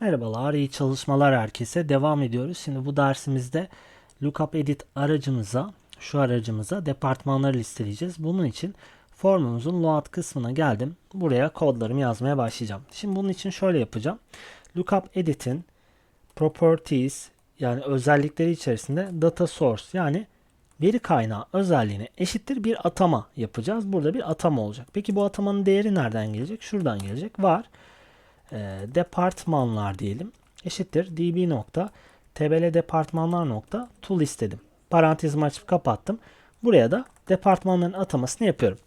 Merhabalar, iyi çalışmalar herkese. Devam ediyoruz. Şimdi bu dersimizde lookup edit aracımıza, şu aracımıza departmanları listeleyeceğiz. Bunun için formumuzun load kısmına geldim. Buraya kodlarımı yazmaya başlayacağım. Şimdi bunun için şöyle yapacağım. Lookup edit'in properties yani özellikleri içerisinde data source yani veri kaynağı özelliğine eşittir bir atama yapacağız. Burada bir atama olacak. Peki bu atamanın değeri nereden gelecek? Şuradan gelecek. Var e, departmanlar diyelim eşittir db nokta tbl departmanlar nokta tool istedim. Parantezimi açıp kapattım. Buraya da departmanların atamasını yapıyorum.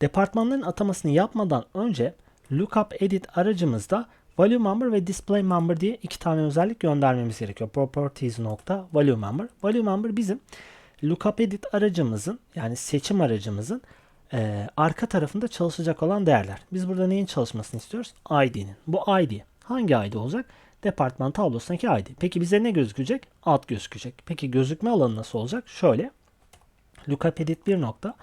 Departmanların atamasını yapmadan önce lookup edit aracımızda value member ve display member diye iki tane özellik göndermemiz gerekiyor. Properties nokta value member. Value member bizim lookup edit aracımızın yani seçim aracımızın e, arka tarafında çalışacak olan değerler. Biz burada neyin çalışmasını istiyoruz? ID'nin. Bu ID. Hangi ID olacak? Departman tablosundaki ID. Peki bize ne gözükecek? Alt gözükecek. Peki gözükme alanı nasıl olacak? Şöyle. Lookup edit bir nokta.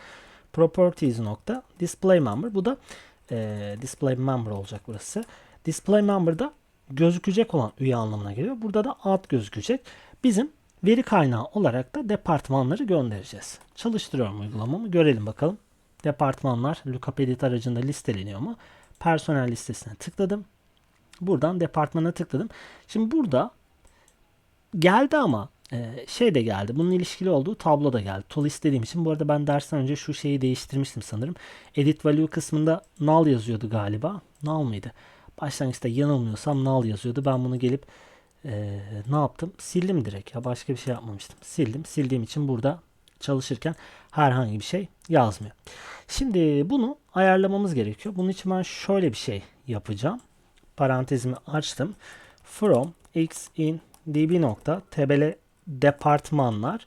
Properties nokta. Display member. Bu da e, display member olacak burası. Display member'da gözükecek olan üye anlamına geliyor. Burada da alt gözükecek. Bizim veri kaynağı olarak da departmanları göndereceğiz. Çalıştırıyorum uygulamamı. Görelim bakalım. Departmanlar lookup edit aracında listeleniyor mu? Personel listesine tıkladım. Buradan departmana tıkladım. Şimdi burada geldi ama e, şey de geldi. Bunun ilişkili olduğu tablo da geldi. Tool istediğim için. Bu arada ben dersten önce şu şeyi değiştirmiştim sanırım. Edit value kısmında null yazıyordu galiba. Null mıydı? Başlangıçta yanılmıyorsam null yazıyordu. Ben bunu gelip e, ne yaptım? Sildim direkt. Ya başka bir şey yapmamıştım. Sildim. Sildiğim için burada çalışırken herhangi bir şey yazmıyor. Şimdi bunu ayarlamamız gerekiyor. Bunun için ben şöyle bir şey yapacağım. Parantezimi açtım. From x in db nokta tbl departmanlar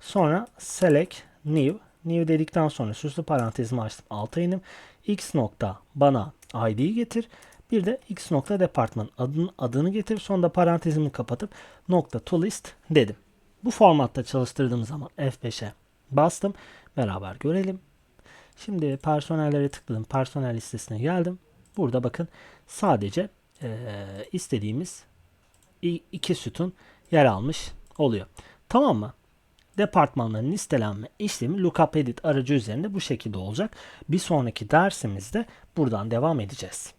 sonra select new new dedikten sonra süslü parantezimi açtım. Alta inim. x nokta bana id'yi getir. Bir de x nokta departman adını, adını getir. Sonra da parantezimi kapatıp nokta to list dedim. Bu formatta çalıştırdığım zaman F5'e bastım. Beraber görelim. Şimdi personellere tıkladım. Personel listesine geldim. Burada bakın sadece e, istediğimiz iki sütun yer almış oluyor. Tamam mı? Departmanların listelenme işlemi lookup edit aracı üzerinde bu şekilde olacak. Bir sonraki dersimizde buradan devam edeceğiz.